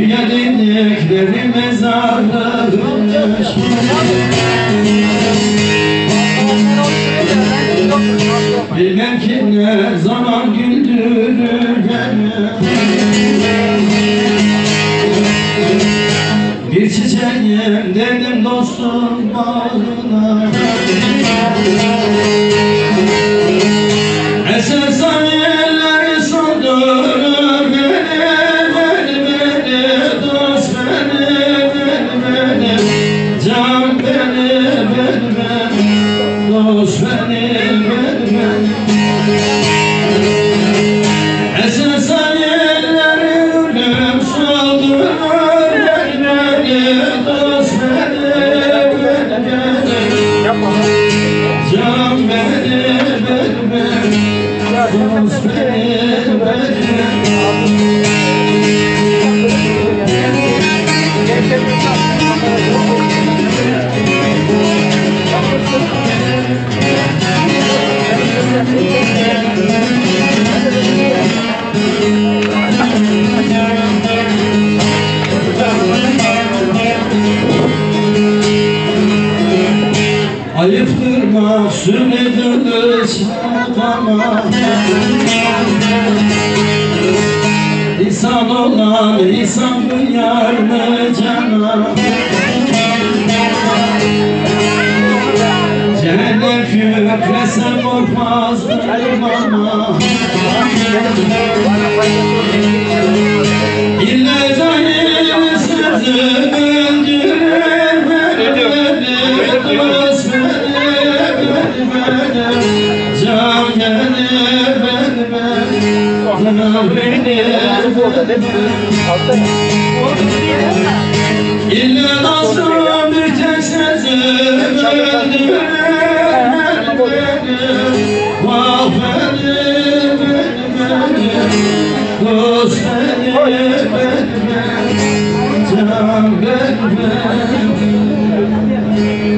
dedikleri mezarlarmış Bilmem ki ne zaman güldürür Bir çiçeğim dedim dostum bağrına beni, beni, dost beni, beni. Eser sahilleri ölüm beni, beni, dost beni, beni, can beni, beni. Dost beni, Ayıptır mahzun edilir çağlama İnsan olan insan duyar mı cana Cehennem kükrese korkmazdım ama İlle beni Can beni, İlle bir tek sözü öldürür beni Dost beni, Can beni